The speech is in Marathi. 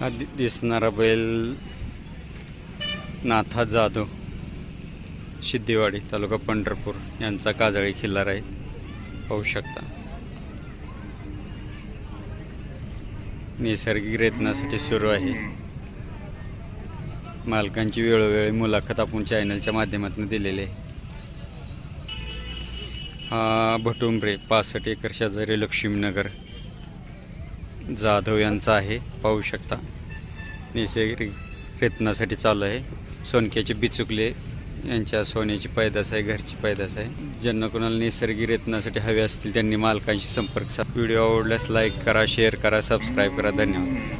हा दि- दिसणारा बैल नाथा जाधव सिद्धेवाडी तालुका पंढरपूर यांचा काजळी खिल्लार आहे. पाहू शकता. नैसर्गिक रेतनासाठी सुरू आहे. मालकांची वेळोवेळी मुलाखत आपण चॅनलच्या माध्यमातून दिलेली आहे. हा भटुंबरे पासष्ट एकर शेजारी लक्ष्मीनगर जाधव यांचा आहे. पाहू शकता. नैसर्गिक रेतनासाठी चालू आहे. सोनक्याचे बिचुकले यांच्या सोन्याची पैदास आहे घरची पैदास आहे. ज्यांना कोणाला नैसर्गिक रेतनासाठी हवे असतील त्यांनी मालकांशी संपर्क साध. व्हिडिओ आवडल्यास लाईक करा शेअर करा सबस्क्राईब करा. धन्यवाद.